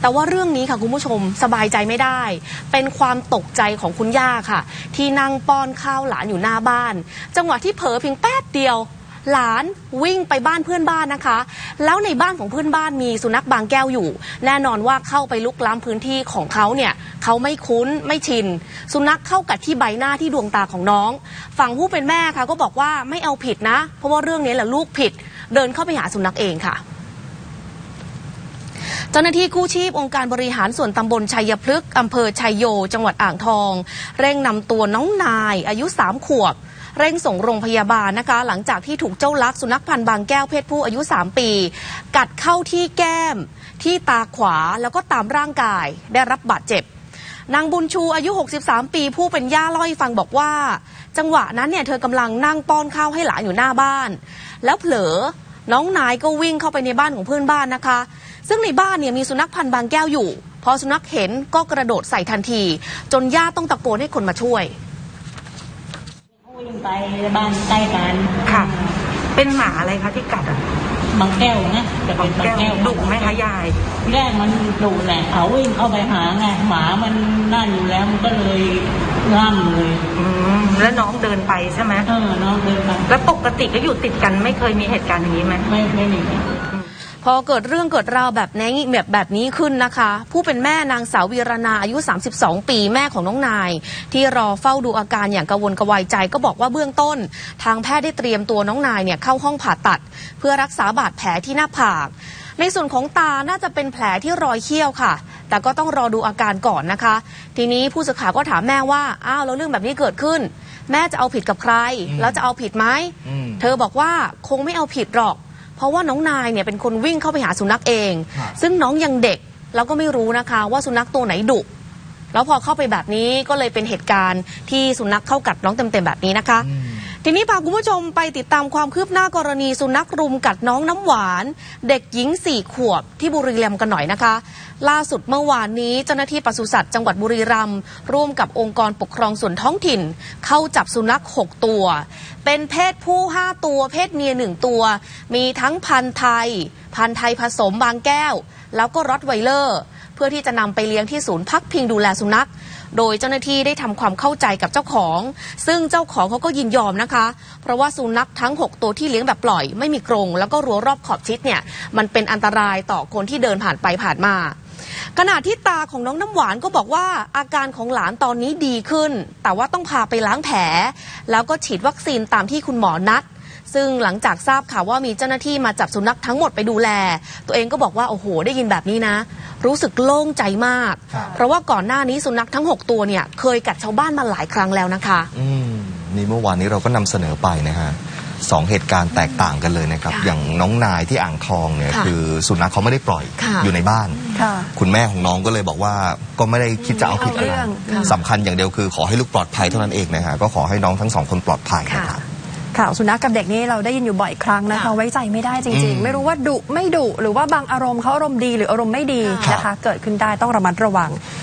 แต่ว่าเรื่องนี้ค่ะคุณผู้ชมสบายใจไม่ได้ เป็นความตกใจของคุณย่าค่ะ ที่นั่งป้อนข้าวหลานอยู่หน้าบ้าน จังหวะที่เผลอเพียงแป๊บเดียวหลานวิ่งไปบ้านเพื่อนบ้านนะคะ แล้วในบ้านของเพื่อนบ้านมีสุนัขบางแก้วอยู่ แน่นอนว่าเข้าไปลุกล้ำพื้นที่ของเขาเนี่ยเขาไม่คุ้นไม่ชิน สุนัขเข้ากัดที่ใบหน้าที่ดวงตาของน้อง ฝั่งผู้เป็นแม่ค่ะก็บอกว่าไม่เอาผิดนะ เพราะว่าเรื่องนี้แหละลูกผิด เดินเข้าไปหาสุนัขเองค่ะ เจ้าหน้าที่กู้ชีพองค์การบริหารส่วนตำบลชัยพฤกษ์อำเภอชัยโย จังหวัดอ่างทอง เร่งนำตัวน้องนาย อายุสามขวบ เร่งส่งโรงพยาบาลนะคะ หลังจากที่ถูกเจ้าลักสุนัขพันธ์บางแก้วเพศผู้อายุ 3 ปี กัดเข้าที่แก้ม ที่ตาขวาแล้วก็ตามร่างกายได้รับบาดเจ็บนางบุญชูอายุ 63 ปีผู้เป็นย่าเล่าให้ฟังบอกว่า จังหวะนั้นเนี่ยเธอกำลังนั่งป้อนข้าวให้หลานอยู่หน้าบ้าน แล้วเผลอน้องนายก็วิ่งเข้าไปในบ้านของเพื่อนบ้านนะคะ ซึ่งในบ้านเนี่ยมีสุนัขพันธุ์บางแก้วอยู่ พอสุนัขเห็นก็กระโดดใส่ทันที จนญาติต้องตะโกนให้คนมาช่วยเขาวิ่งไปบ้านใกล้กันค่ะ เป็นหมาอะไรคะที่กัดอะบางแก้วนะจะเป็นบางแก้วดุไหมคะยายแรกมันดุแหละเขาวิ่งเข้าไปหาไงหมามันนั่นอยู่แล้วมันก็เลยล่ำเลยอืมแล้วน้องเดินไปใช่ไหมเออน้องเดินไปแล้วปกติก็อยู่ติดกันไม่เคยมีเหตุการณ์อย่างนี้ไหมไม่ไม่หนีพ อเกิดเรื่องเกิดราวแบบนี้แบบแบบนี้ขึ้นนะคะ ผู้เป็นแม่นางสาววีรนาอายุ 32 ปีแม่ของน้องนาย ที่รอเฝ้าดูอาการอย่างกระวนกระวายใจก็บอกว่าเบื้องต้น ทางแพทย์ได้เตรียมตัวน้องนายเนี่ยเข้าห้องผ่าตัด เพื่อรักษาบาดแผลที่หน้าผาก ในส่วนของตาน่าจะเป็นแผลที่รอยเขี้ยวค่ะ แต่ก็ต้องรอดูอาการก่อนนะคะ ทีนี้ผู้สื่อข่าวก็ถามแม่ว่าอ้าวแล้วเรื่องแบบนี้เกิดขึ้น แม่จะเอาผิดกับใคร แล้วจะเอาผิดไหมอืมเธอบอกว่าคงไม่เอาผิดหรอก เพราะว่าน้องนายเนี่ยเป็นคนวิ่งเข้าไปหาสุนัขเองครับซึ่งน้องยังเด็กแล้วก็ไม่รู้นะคะว่าสุนัขตัวไหนดุแล้วพอเข้าไปแบบนี้ก็เลยเป็นเหตุการณ์ที่สุนัขเข้ากัดน้องเต็มๆแบบนี้นะคะ ทีนี้พาคุณผู้ชมไปติดตามความคืบหน้ากรณีสุนัขรุมกัดน้องน้ำหวาน เด็กหญิงสี่ขวบที่บุรีรัมย์กันหน่อยนะคะ ล่าสุดเมื่อวานนี้เจ้าหน้าที่ปศุสัตว์จังหวัดบุรีรัมย์ร่วมกับองค์กรปกครองส่วนท้องถิ่น เข้าจับสุนัข 6 ตัว เป็นเพศผู้ 5 ตัว เพศเมีย 1 ตัว มีทั้งพันธุ์ไทย พันธุ์ไทยผสมบางแก้ว แล้วก็รอตไวเลอร์ พื่อที่จะนำไปเลี้ยงที่ศูนย์พักพิงดูแลสุนัข โดยเจ้าหน้าที่ได้ทำความเข้าใจกับเจ้าของ ซึ่งเจ้าของเขาก็ยินยอมนะคะ เพราะว่าสุนัขทั้ง 6 ตัวที่เลี้ยงแบบปล่อย ไม่มีกรงแล้วก็รั้วรอบขอบชิดเนี่ยมันเป็นอันตรายต่อคนที่เดินผ่านไปผ่านมา ขณะที่ตาของน้องน้ำหวานก็บอกว่าอาการของหลานตอนนี้ดีขึ้น แต่ว่าต้องพาไปล้างแผล แล้วก็ฉีดวัคซีนตามที่คุณหมอนัดซึ่งหลังจากทราบข่าวว่ามีเจ้าหน้าที่มาจับสุนัขทั้งหมดไปดูแล ตัวเองก็บอกว่า โอ้โห ได้ยินแบบนี้นะ รู้สึกโล่งใจมากครับเพราะว่าก่อนหน้านี้สุนัขทั้ง 6 ตัวเนี่ยเคยกัดชาวบ้านมาหลายครั้งแล้วนะคะอืมนี่เมื่อวานนี้เราก็นำเสนอไปนะฮะสองเหตุการณ์แตกต่างกันเลยนะครับค่ะอย่างน้องนายที่อ่างทองเนี่ยค่ะคือสุนัขเขาไม่ได้ปล่อยค่ะอยู่ในบ้านค่ะคุณแม่ของน้องก็เลยบอกว่าก็ไม่ได้คิดจะเอาผิดอะไรไม่เอาเรื่องค่ะสำคัญอย่างเดียวคือขอให้ลูกปลอดภัยเท่านั้นเองนะฮะก็ขอให้น้องทั้งสองคนปลอดภัยนะครับ ข่าวสุนัขกับเด็กนี่เราได้ยินอยู่บ่อยครั้งนะคะค่ะไว้ใจไม่ได้จอืริงมๆไม่รู้ว่าดุไม่ดุหรือว่าบางอารมณ์เขาอารมณ์ดีหรืออารมณ์ไม่ดีครับนะคะ เกิดขึ้นได้ต้องระมัดระวัง